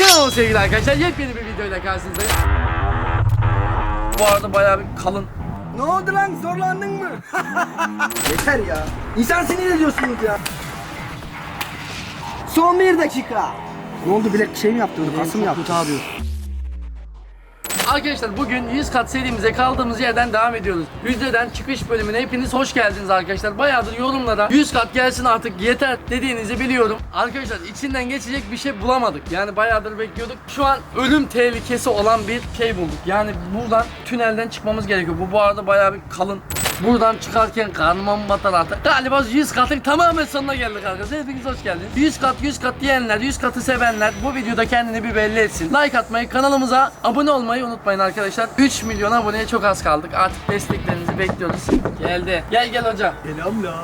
Selam sevgili arkadaşlar. Yepyeni bir videoyla karşınızdayım. Bu arada bayağı bir kalın. Ne oldu lan zorlandın mı? Yeter ya. İnsan sinir ediyorsunuz ya. Son bir dakika. Ne oldu bilek şey mi yaptırdı? Kasım yaptı. ağrıyor. Arkadaşlar bugün 100 kat serimize kaldığımız yerden devam ediyoruz. Yüzdeden çıkış bölümüne hepiniz hoş geldiniz arkadaşlar. Bayağıdır yorumlara 100 kat gelsin artık yeter dediğinizi biliyorum. Arkadaşlar içinden geçecek bir şey bulamadık. Yani bayağıdır bekliyorduk. Şu an ölüm tehlikesi olan bir şey bulduk. Yani buradan tünelden çıkmamız gerekiyor. Bu bu arada bayağı bir kalın. Buradan çıkarken karnıma mı batar artık? Galiba 100 katın tamamen sonuna geldik arkadaşlar. Hepiniz hoş geldiniz. 100 kat 100 kat diyenler, 100 katı sevenler bu videoda kendini bir belli etsin. Like atmayı, kanalımıza abone olmayı unutmayın arkadaşlar. 3 milyon aboneye çok az kaldık. Artık desteklerinizi bekliyoruz. Geldi. Gel gel hocam. Selamlar.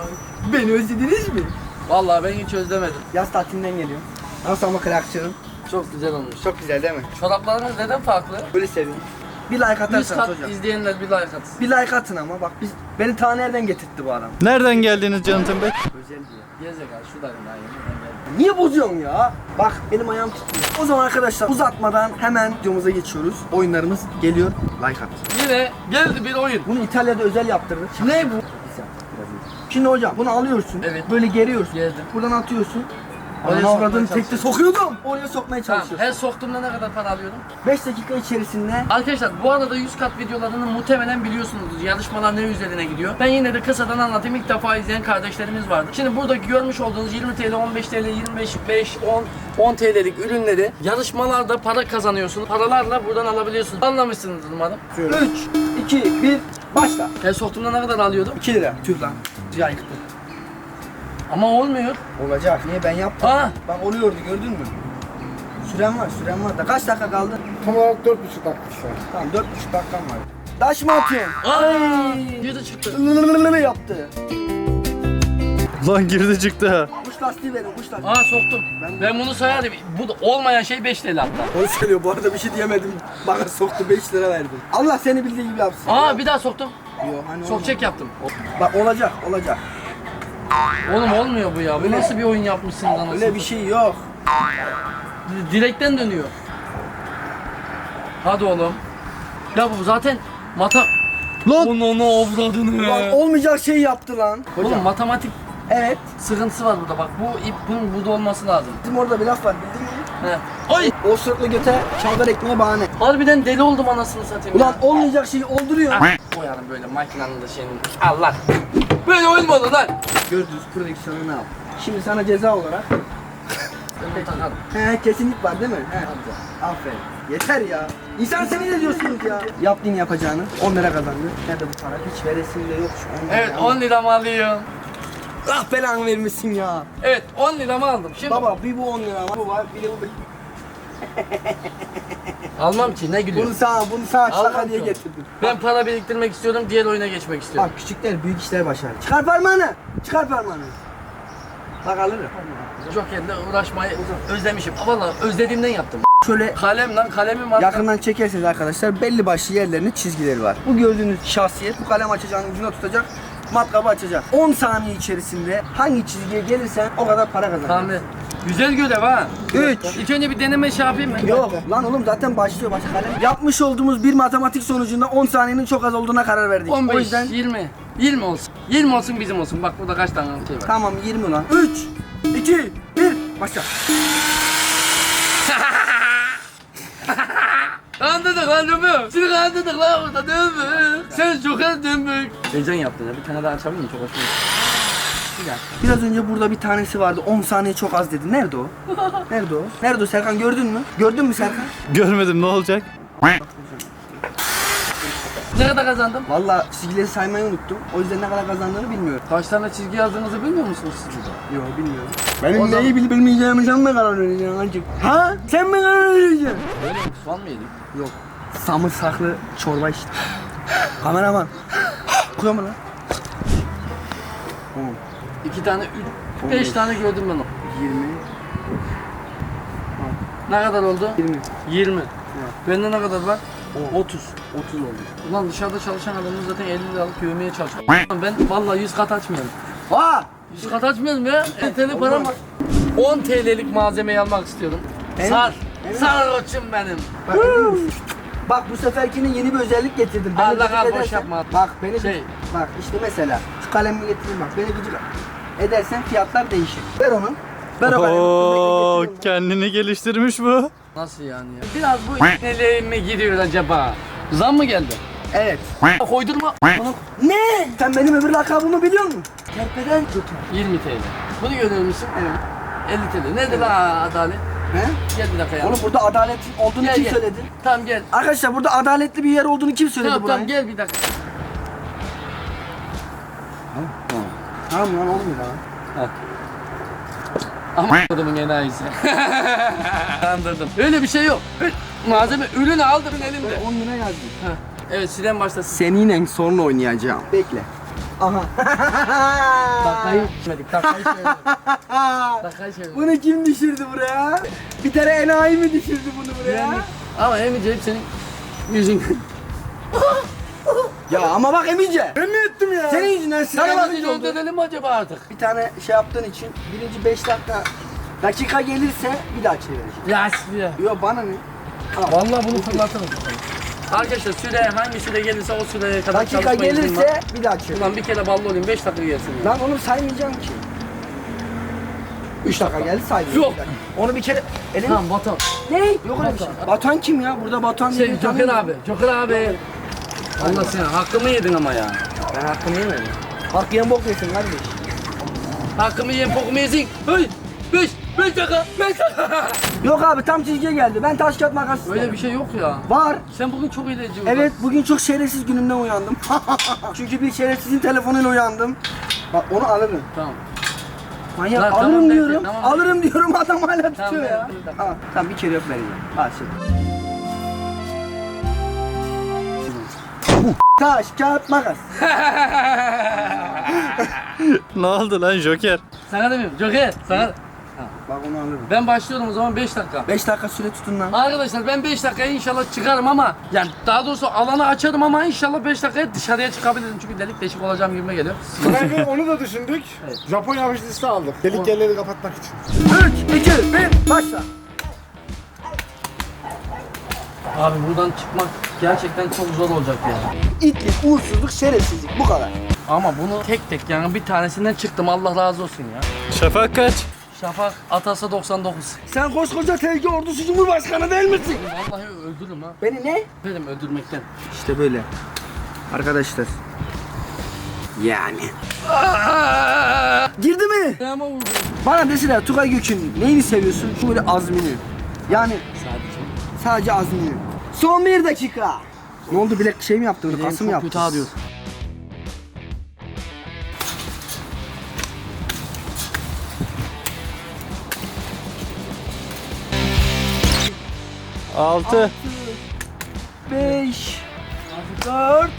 Beni özlediniz mi? Vallahi ben hiç özlemedim. Yaz tatilinden geliyorum. Nasıl ama krakçığım? Çok güzel olmuş. Çok güzel değil mi? Çoraplarınız neden farklı? Böyle seviyorum. Bir like 100 atarsanız kat hocam. izleyenler bir like atsın. Bir like atın ama bak biz beni ta nereden getirtti bu adam? Nereden geldiniz Jonathan Bey? Özel diyor. Gerizekalı şuradayım daha yeni. Ben geldim. Niye bozuyorsun ya? Bak benim ayağım titriyor. O zaman arkadaşlar uzatmadan hemen videomuza geçiyoruz. Oyunlarımız geliyor. Like at. Yine geldi bir oyun. Bunu İtalya'da özel yaptırdık. Şimdi ne bu? Şimdi hocam bunu alıyorsun. Evet. Böyle geriyorsun. Geldim. Buradan atıyorsun. Oraya sokmaya tekte sokuyordum. Oraya sokmaya Tamam. çalışıyorsun. Her soktuğumda ne kadar para alıyordum? 5 dakika içerisinde Arkadaşlar bu arada 100 kat videolarını muhtemelen biliyorsunuzdur. Yarışmalar ne üzerine gidiyor. Ben yine de kısadan anlatayım. İlk defa izleyen kardeşlerimiz vardı. Şimdi buradaki görmüş olduğunuz 20 TL, 15 TL, 25, 5, 10, 10 TL'lik ürünleri yarışmalarda para kazanıyorsunuz. Paralarla buradan alabiliyorsunuz. Anlamışsınızdır umarım. 3, 2, 1 başla. Her soktuğumda ne kadar alıyordum? 2 lira. Tüh lan. Ya yıktı. Ama olmuyor. Olacak. Niye ben yaptım? Aa, Bak oluyordu gördün mü? Süren var, süren var da kaç dakika kaldı? Tam olarak 4,5 dakika şu an. Tamam 4,5 dakikam var. Taş mı atıyorsun? ay, girdi çıktı. Lılılılılılı yaptı. Lan girdi çıktı ha. Kuş lastiği verin, kuş lastiği. Aa soktum. Ben- Ben, bunu sayardım. Bu da olmayan şey 5 TL hatta. Onu söylüyor. Bu arada bir şey diyemedim. Bana soktu 5 lira verdim. Allah seni bildiği gibi yapsın. Aa bir daha soktum. Yok hani Sok olmaz. çek yaptım. Bak olacak, olacak. Oğlum olmuyor bu ya. Bu Öyle- nasıl bir oyun yapmışsınız anasını? Öyle bir şey yok. Direkten dönüyor. Hadi oğlum. Ya bu zaten mata... Lan Onu onu avradını. Lan olmayacak şey yaptı lan. Oğlum matematik Evet. sıkıntısı var burada bak. Bu ip bunun burada olması lazım. Bizim orada bir laf var bildin mi? He. Ay! O sırtlı göte çavdar ekmeğe bahane. Harbiden deli oldum anasını satayım Ulan ya. olmayacak şeyi olduruyor. Koyarım böyle makinenin de şeyini. Allah. Böyle olur lan? Gördünüz prodüksiyonu ne yap? Şimdi sana ceza olarak he kesinlik var değil mi? He. Aferin. Yeter ya. İnsan seni ne diyorsunuz ya? Yaptığın yapacağını 10 lira kazandı. Nerede bu para? Hiç veresim de yok şu 10 lira. Evet 10 liramı alıyorum. Ah belanı vermişsin ya. Evet 10 liramı aldım. Şimdi Baba bir bu 10 lira var. Bu var. Bir de bu. almam ki ne Bunu gülüyorsun? sana, bunu sana şaka Almam diye ki. getirdim. Ben para biriktirmek istiyorum, diğer oyuna geçmek istiyorum. Bak küçükler büyük işler başarır. Çıkar parmağını. Çıkar parmağını. Bak alırım. Joker'le uğraşmayı özlemişim. Valla özlediğimden yaptım. Şöyle Kalem lan kalemim var. yakından çekerseniz arkadaşlar belli başlı yerlerinde çizgileri var. Bu gördüğünüz şahsiyet bu kalem açacağının ucuna tutacak. Matkabı açacak. 10 saniye içerisinde hangi çizgiye gelirsen o kadar para kazanır. Tamam. Güzel görev ha. 3 İlk önce bir deneme şey yapayım mı? Yok lan oğlum zaten başlıyor başka kalem. Yapmış olduğumuz bir matematik sonucunda 10 saniyenin çok az olduğuna karar verdik. 15, o yüzden 20. 20 olsun. 20 olsun bizim olsun. Bak burada kaç tane şey var. tamam 20 lan. 3 2 1 başla. Kandırdık lan dönmük. Seni kandırdık lan orada dönmük. Sen Joker dönmük. Heyecan yaptın ya. Bir tane daha açabilir miyim? Çok hoşuma gitti. Dakika. Biraz önce burada bir tanesi vardı 10 saniye çok az dedi. Nerede o? Nerede o? Nerede o Serkan gördün mü? Gördün mü Serkan? görmedim ne olacak? Ne kadar kazandım? Valla çizgileri saymayı unuttum. O yüzden ne kadar kazandığını bilmiyorum. Kaç tane çizgi yazdığınızı bilmiyor musunuz siz burada? Yok bilmiyorum. Benim O zaman- neyi bilip bilmeyeceğimi sen mi karar vereceksin acık? Ha? Sen mi karar vereceksin? Böyle mi? Soğan mı yedik? Yok. Samırsaklı çorba işte. Kameraman. Koyuyor mu lan? On, İki tane, üç, beş tane gördüm ben o. 20, Ne kadar oldu? 20. 20. Bende ne kadar var? On. 30. 30 oldu. Ulan dışarıda çalışan adamın zaten 50 liralık yövmeye çalışıyor. Ben vallahi 100 kat açmıyorum. Ha! 100 kat açmıyorum ya. ETL param var. 10 TL'lik malzemeyi almak istiyorum. En- Sar. Sarhoşum benim. Bak. Bak bu seferkine yeni bir özellik getirdim. Beni Allah gıcık Allah, boş edersen- yapma. Bak beni Şey. bak işte mesela şu kalemimi getireyim bak. Beni gıcık edersen fiyatlar değişir. Ver onu. Ver o. Oo, kendini geliştirmiş bu. Nasıl yani ya? Biraz bu neliğe mi gidiyor acaba? Zam mı geldi? Evet. Koydurma. Bunu Ne? Sen benim öbür lakabımı biliyor musun? Kerpeden kötü. 20 TL. Bunu görüyor musun? Evet. 50 TL. Nedir lan adalet? He? Gel bir dakika ya. Oğlum burada adaletin olduğunu Gel, kim gel. söyledi? Tamam gel. Arkadaşlar burada adaletli bir yer olduğunu kim söyledi Tamam buraya? tamam gel bir dakika. Tamam lan olmuyor lan. Ama adamın enayisi. Kandırdım. Öyle bir şey yok. Malzeme ürünü aldırın elimde. 10 lira yazdım. Ha. Evet silen başlasın. Seninle sonra oynayacağım. Bekle. Aha. Dakikayı geçmedik. Dakikayı çevirdik. Bunu kim düşürdü buraya? Bir tane enayi mi düşürdü bunu buraya? Yani- Ama Emice hep senin yüzünden. Ya ama bak Emice. Ben mi ettim ya? Senin yüzünden Sana sinema bakınca oldu. öldürelim mi acaba artık? Bir tane şey yaptığın için birinci 5 dakika dakika gelirse bir daha çevireceğim. Ya ya. Yok bana ne? Vallahi bunu fırlatırım. Arkadaşlar süre hangi süre gelirse o süreye kadar Dakika çalışma izin var. gelirse bir daha çevir. Ulan bir kere ballı olayım 5 dakika gelsin ya. Lan onu saymayacağım ki. 3 dakika geldi saymayacağım. Yok. Bir dakika. Onu bir kere elin Tamam Batuhan. Ne? Yok öyle bir şey. Batuhan kim ya? Burada Batuhan diye Şey bir Joker abi. Joker abi. Allah sen hakkımı yedin ama ya. Ben hakkımı yemedim. Hak yiyen bok yesin kardeş. Hakkımı yiyen pokumu yesin. Hey! 5 5 dakika 5 dakika. Yok abi tam çizgiye geldi. Ben taş kağıt makas isterim. Öyle bir şey yok ya. Var. Sen bugün çok ilacı Evet bugün çok şerefsiz günümden uyandım. Çünkü bir şerefsizin telefonuyla uyandım. Bak onu alırım. Tamam. Manyak Lan alırım tamam, diyorum. tamam. alırım diyorum adam hala tutuyor Tamam, ya. tamam. Al, tamam bir kere yok vereyim. Al şimdi. Taş, kağıt, makas. Ne oldu lan Joker? Sana demiyorum. Joker sana. Bak onu alırım. Ben başlıyorum o zaman 5 dakika. 5 dakika süre tutun lan. Arkadaşlar ben 5 dakikaya inşallah çıkarım ama yani daha doğrusu alanı açarım ama inşallah 5 dakikaya dışarıya çıkabilirim çünkü delik deşik olacağım gibime geliyor. Frank onu da düşündük. Japon yapış liste aldık. Delik yerleri kapatmak için. 3, 2, 1, başla. Abi buradan çıkmak gerçekten çok zor olacak ya. İtlik, uğursuzluk, şerefsizlik bu kadar. Ama bunu tek tek yani bir tanesinden çıktım Allah razı olsun ya. Şafak kaç? Şafak Atası 99. Sen koskoca sevgi ordusu cumhurbaşkanı değil misin? Vallahi öldürürüm ha. Beni ne? Benim öldürmekten. İşte böyle. Arkadaşlar. Yani. Girdi mi? Ama vurdum. Bana deseler Tugay Gök'ün neyini seviyorsun? Şu böyle azmini. Yani Sadece. sadece azmini. Son bir dakika. Ne oldu bilek şey mi yaptı? Bileğim Kasım yaptı. kötü ağrıyor. Altı. 5 4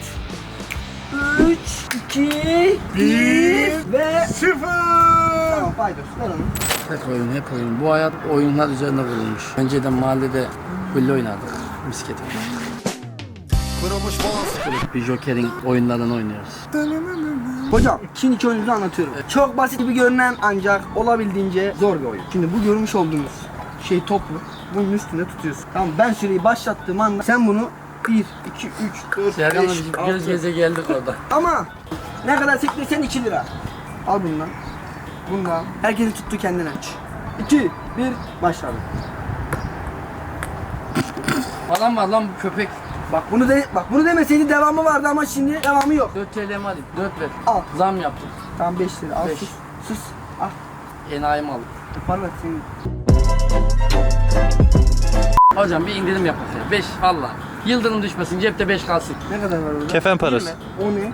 3 2 1 ve Sıfır. Tamam paydos ver onu. Hep oyun, hep oyun. Bu hayat oyunlar üzerine kurulmuş. Önceden mahallede gülle oynardık. Misket oynardık. Böyle bir Joker'in oyunlarını oynuyoruz. Hocam şimdi iki oyunuzu anlatıyorum. Çok basit gibi görünen ancak olabildiğince zor bir oyun. Şimdi bu görmüş olduğunuz şey toplu. Bunun üstüne tutuyorsun. Tamam ben süreyi başlattığım anda sen bunu 1, 2, 3, 4, Serkan'la 5, biz göz 6. geze geldik orada. Ama ne kadar sektirsen 2 lira. Al bundan. Bundan. Herkesin tuttuğu kendine. 2, 1, başladı. Adam var lan bu köpek. Bak bunu de bak bunu demeseydi devamı vardı ama şimdi devamı yok. 4 TL'mi alayım. 4 ver. Al. Zam yaptım. Tamam 5 lira. Al Beş. sus. Sus. Al. Enayimi aldım. Parlat senin. Hocam bir indirim yap bakayım. 5 valla. Yıldırım düşmesin cepte 5 kalsın. Ne kadar var orada? Kefen parası. O ne?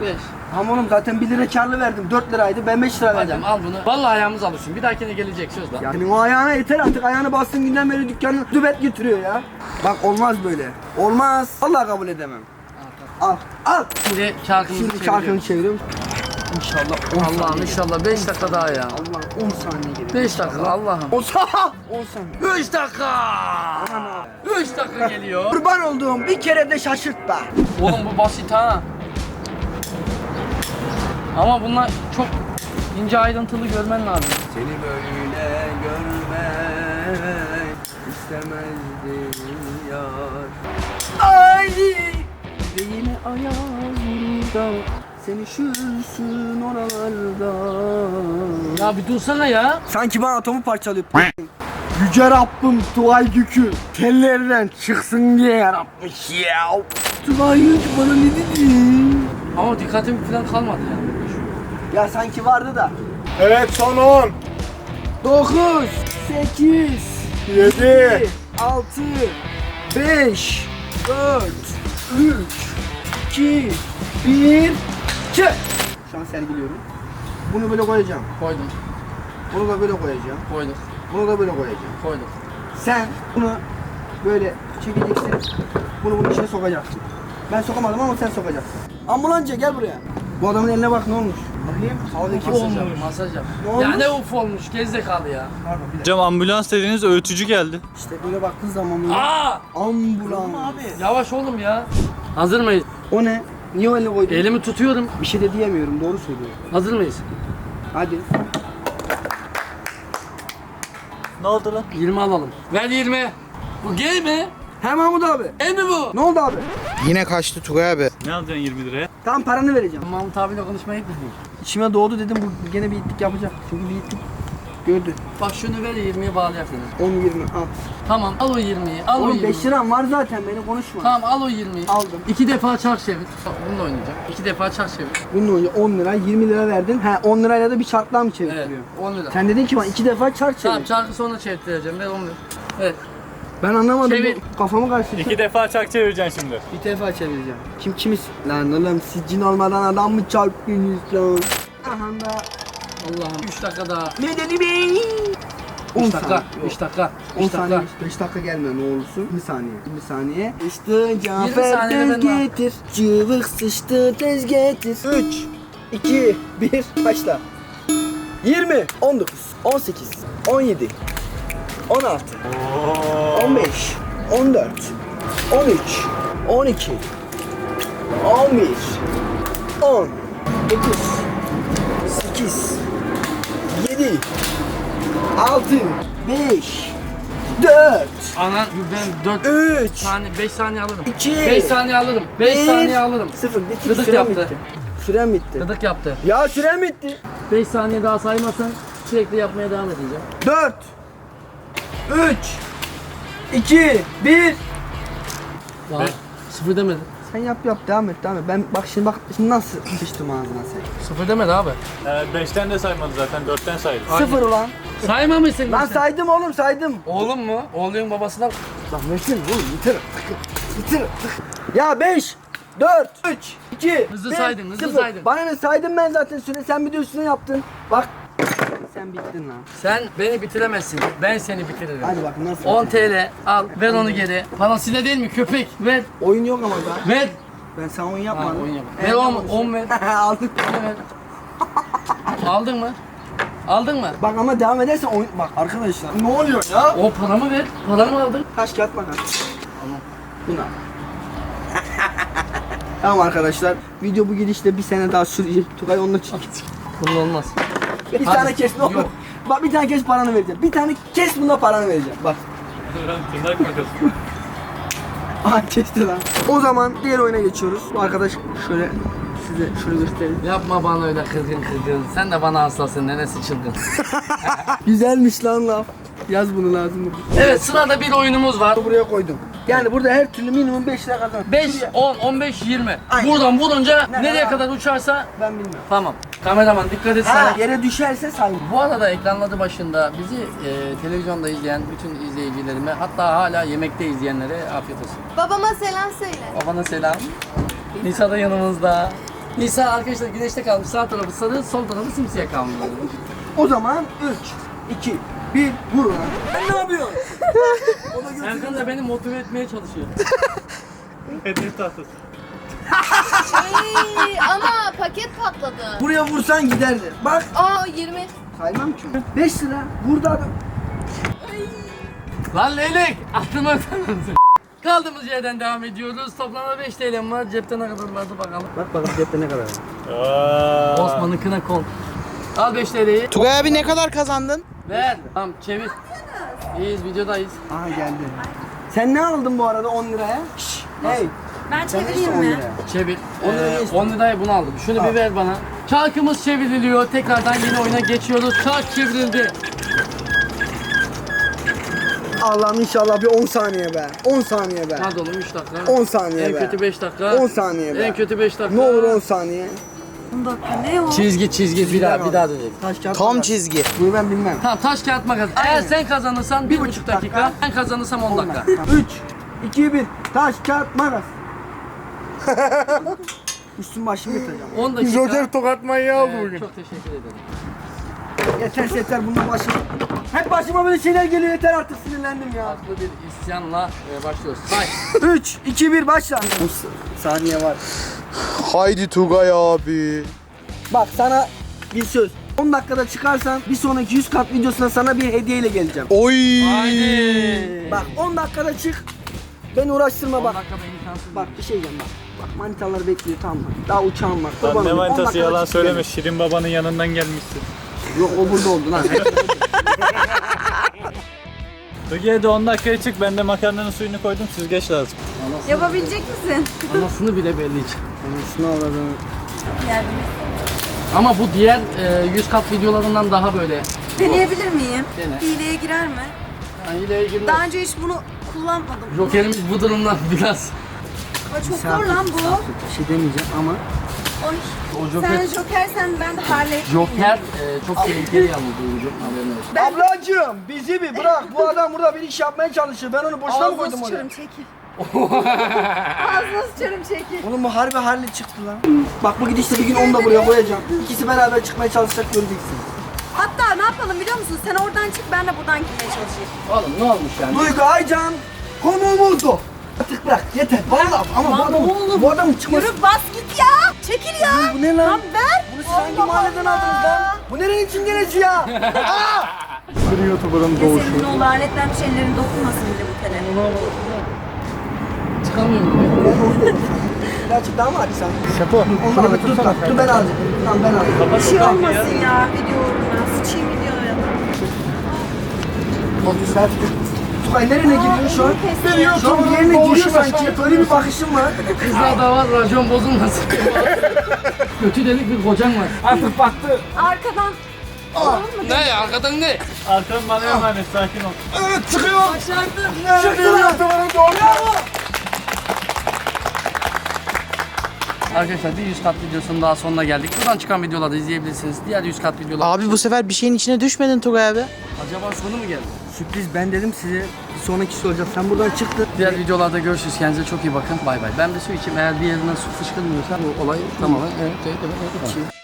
5. Tamam oğlum zaten 1 lira karlı verdim. 4 liraydı. Ben 5 lira verdim. Al bunu. Valla ayağımız alışsın. Bir dahakine gelecek söz lan. Yani o ayağına yeter artık. Ayağını bastığın günden beri dükkanı dübet götürüyor ya. Bak olmaz böyle. Olmaz. Vallahi kabul edemem. Al. Al. Şimdi çarkımızı Şimdi çarkını çeviriyorum. İnşallah 10 Allah'ım saniye. inşallah 5 dakika daha ya. Allah 10 saniye geliyor. 5 dakika Allah'ım. 10 saniye. 10 saniye. 3 dakika. 3 dakika geliyor. Kurban olduğum bir kere de şaşırtma. Oğlum bu basit ha. Ama bunlar çok ince ayrıntılı görmen lazım. Seni böyle görmek istemezdi yar Ay Ve yine ayaz Seni üşürsün oralarda Ya bir dursana ya. Sanki bana atomu parçalıyor Yüce Rabbim Tugay Gük'ü Kellerinden çıksın diye yaratmış ya Tugay Gük bana ne dedi? Ama dikkatim falan kalmadı ya. Ya sanki vardı da Evet son 10. 9 8 7. 6 5 4 3 2 1 2 Şu an sergiliyorum. Bunu böyle koyacağım. Koydum, Bunu da böyle koyacağım. koyduk, Bunu da böyle koyacağım. koyduk. Sen bunu böyle çekeceksin. Bunu bunun içine sokacaksın. Ben sokamadım ama sen sokacaksın. Ambulansçı gel buraya. Bu adamın eline bak ne olmuş. Havadaki Masaj olmuş. yap, masaj yap. Ne Ya olmuş? ne uf olmuş, gerizekalı ya. Pardon bir dakika. Hocam ambulans dediğiniz öğütücü geldi. İşte böyle baktığın zaman böyle Aa! ambulans. Yavaş oğlum ya. Hazır mıyız? O ne? Niye eline koydun? Elimi tutuyorum. Bir şey de diyemiyorum doğru söylüyor. Hazır mıyız? Hadi. Ne oldu lan? 20 alalım. Ver 20. Bu gay mi? He Mahmut abi. El mi bu? Ne oldu abi? Yine kaçtı Tugay abi. Ne alacaksın 20 liraya? Tam paranı vereceğim. Mahmut abiyle konuşmaya gitmedim. İçime doğdu dedim bu gene bir itlik yapacak. Çünkü bir itlik gördü. Bak şunu ver 20'ye bağlayak seni. 10 20 al. Tamam al o 20'yi. Al o Oğlum 20'yi. 5 liram var zaten beni konuşma. Tamam al o 20'yi. Aldım. İki defa çark çevir. Bak, Bununla oynayacağım. İki defa çark çevir. Bunun önce 10 lira 20 lira verdin. He 10 lirayla da bir çarklar mı Evet. çevirtiriyor? 10 lira. Sen dedin ki bana iki defa çark çevir. Tamam çarkı sonra çevirtireceğim. Ver 10 lira. Evet. Ben anlamadım. Çevir. bu Kafamı karıştırdı. İki defa çak çevireceksin şimdi. Bir defa çevireceğim. Kim kimiz? Lan oğlum siz cin olmadan adam mı çarptınız lan? Aha da. Allah'ım 3 dakika daha. Medeni Bey. 10 3 dakika. 3 dakika. 10 3 saniye. dakika. 5 dakika gelme ne olursun. 1 saniye. 1 saniye. Sıçtı Cafer tez getir. Cıvık sıçtı tez getir. 3 2 1 başla. 20 19 18 17 16 15 14 13 12 11 10 9 8 7 6 5 4 Anan ben 4 3 saniye 5 saniye alırım. İki. 5 saniye alırım. 5 Bir. saniye alırım. 0 bitti. Gıdık Süren yaptı. bitti. Süren bitti. Gıdık yaptı. Ya süren bitti. 5 saniye daha saymazsan sürekli yapmaya devam edeceğim. 4 3 2 1 Daha sıfır demedi. Sen yap yap devam et devam et. Ben bak şimdi bak şimdi nasıl sıçtım ağzına sen. Sıfır demedi abi. Evet 5'ten de saymadı zaten 4'ten saydı. Sıfır ulan. Saymamışsın. Lan sen. saydım oğlum saydım. Oğlum mu? Oğlun babasına Lan versene oğlum yeter artık. Yeter artık. Ya 5 4 3 2 Hızlı saydın, hızlı 0. saydın. Bana ne saydım ben zaten süre sen bir de üstüne yaptın. Bak sen bittin lan. sen beni bitiremezsin. Ben seni bitiririm. Hadi bak nasıl. 10 TL al ver onu geri. Parasıyla değil mi köpek? Ver. Oyun yok ama da. Ver. Ben sana oyun Ha, yapmadım. oyun yap. Ver 10 tamam. 10 ver. Aldık. ver. Aldın mı? Aldın mı? Bak ama devam edersen oyun... Bak arkadaşlar. Ne oluyor ya? O paramı ver. Paramı aldın. Taş kağıt makas. Tamam arkadaşlar. Video bu gidişle bir sene daha sürecek. Tugay onunla çık. Bunun olmaz. Bir Hadi. tane kes ne olur. Yok. Bak bir tane kes paranı vereceğim. Bir tane kes bunda paranı vereceğim. Bak. Tırnak makası. Aha kesti lan. O zaman diğer oyuna geçiyoruz. Bu arkadaş şöyle size şöyle göstereyim. Yapma bana öyle kızgın kızgın. Sen de bana hastasın. Nenesi çılgın. Güzelmiş lan laf. Yaz bunu lazım. evet sırada bir oyunumuz var. Buraya koydum. Yani burada her türlü minimum 5 lira kazan. 5, 10, 15, 20. Aynen. Buradan vurunca Ne nereye kadar? kadar uçarsa Ben bilmiyorum. tamam. Kameraman dikkat et Ha, sana. yere düşerse say. Bu arada ekranladı başında bizi e, televizyonda izleyen bütün izleyicilerime hatta hala yemekte izleyenlere afiyet olsun. Babama selam söyle. Babana selam. Nisa da yanımızda. Nisa arkadaşlar güneşte kalmış. Sağ tarafı sarı, sol tarafı simsiyah kalmış. O zaman 3, 2, 1, vur lan. Sen ne yapıyorsun? Serkan da beni motive etmeye çalışıyor. Hedef tahtası. Ay, ama paket patladı. Buraya vursan giderdi. Bak. Aa 20. Saymam ki. 5 lira. Burada adam. Lan leylek! Aklıma tanınsın. Kaldığımız yerden devam ediyoruz. Toplamda 5 TL'm var. Cepte ne kadar vardı bakalım. Bak bakalım cepte ne kadar var. Aa. Osman'ın kına kol. Al 5 TL'yi. Tugay abi ne kadar kazandın? Ver. Tamam çevir. İyiyiz videodayız. Aha geldi. Sen ne aldın bu arada 10 liraya? Şşş. Hey. Ben çevireyim istiyorsun 10 mi? Çevir. On liraya Ee, istedim. 10 liraya bunu aldım. Şunu bir ver bana. Çarkımız çevriliyor. Tekrardan yeni oyuna geçiyoruz. Çark çevrildi. Allah'ım inşallah bir 10 saniye be. 10 saniye be. Hadi oğlum 3 dakika. 10 saniye En be. kötü 5 dakika. 10 saniye be. En kötü 5 dakika. Ne olur 10 saniye. 10 dakika ne o? Çizgi çizgi bir daha bir daha dönecek. Taş kağıt Tam makas. çizgi. Bunu ben bilmem. Tamam taş kağıt makas. Eğer sen kazanırsan 1,5 buçuk dakika. dakika. Ben kazanırsam 10 dakika. 3, 2, 1. Taş kağıt makas. Üstüm başımı yatacağım. 10 dakika. Joker tokat manyağı oldu Ee, bugün. Çok teşekkür ederim. Yeter yeter bunun başım. Hep başıma böyle şeyler geliyor yeter artık sinirlendim ya. Haklı bir isyanla e, başlıyoruz. Say. 3, 2, 1 başla. 10 saniye var. Haydi Tugay abi. Bak sana bir söz. 10 dakikada çıkarsan bir sonraki 100 kat videosuna sana bir hediyeyle geleceğim. Oy. Haydi. Bak 10 dakikada çık. Beni uğraştırma 10 bak. dakika ben imkansız. Bak bir şey diyeceğim bak. Bak manitalar bekliyor tamam mı? Daha uçağım var. Lan ne olayım. 10 manitası yalan söyleme. Şirin babanın yanından gelmişsin. Yok o burada oldu lan. Peki hadi 10 dakikaya çık. Ben de makarnanın suyunu koydum. Süzgeç lazım. Yapabilecek misin? Anasını bile belli hiç. Şunu alalım. Yardım. Ama bu diğer e, 100 kat videolarından daha böyle. Deneyebilir miyim? Dene. Hileye girer mi? Yani ile ilgili Daha önce hiç bunu kullanmadım. Jokerimiz bu durumdan biraz. Ama çok zor lan bu. Bir şey demeyeceğim ama Oy. O Joker, Sen Jokersen ben de Harley. Joker e, çok tehlikeli yalnız oyuncu. Haberin olsun. Ablacığım bizi bir bırak. Bu adam burada bir iş yapmaya çalışıyor. Ben onu boşuna mı Ağzına koydum oraya? sıçarım çekil. Ağzına sıçarım çekil. Oğlum bu harbi harli çıktı lan. Bak bu gidişle bir gün onu da buraya koyacağım. İkisi beraber çıkmaya çalışacak göreceksin. Hatta ne yapalım biliyor musun? Sen oradan çık ben de buradan gitmeye çalışayım. Oğlum ne olmuş yani? Duygu Aycan konuğumuzdu. Artık bırak yeter. Vallahi ama bu Lan adam oğlum, bu adam çıkması. Yürü bas git ya. Çekil ya. Bu ne lan? Lan ver. Bunu siz hangi Allah mahalleden Allah. aldınız lan? Bu nerenin çingenesi ya? Bir YouTuber'ın senin o lanetlenmiş ellerin dokunmasın bile bu tele. Çıkamıyor mu? Birazcık daha mı açsan? Şapo. Onu da dur, dur, dur ben alacağım. Tamam ben alacağım. Bir şey olmasın ya video Sıçayım videoya. Sen Tugay nereye gidiyor şu an? Şu an bir yerine giriyor sanki. Öyle bir bakışım var. Kızlar da var racon bozulmasın. Kötü delik bir kocan var. Artık baktı. Arkadan. Ne arkadan ne? Arkan bana emanet. Sakin ol. Evet çıkıyor. Başardım. Çıktı lan. YouTuber'ın doğru. Arkadaşlar bir 100 kat videosunun daha sonuna geldik. Buradan çıkan videoları da izleyebilirsiniz. Diğer 100 kat videolar. Abi bu sefer bir şeyin içine düşmedin Tugay abi. Acaba sonu mu geldi? Sürpriz ben dedim size bir sonraki soracağım. Sen buradan çıktın. Diğer videolarda görüşürüz. Kendinize çok iyi bakın. Bay bay. Ben bir su içeyim. Eğer bir yerinden su fışkırmıyorsa bu olay tamamen evet, evet, evet, evet.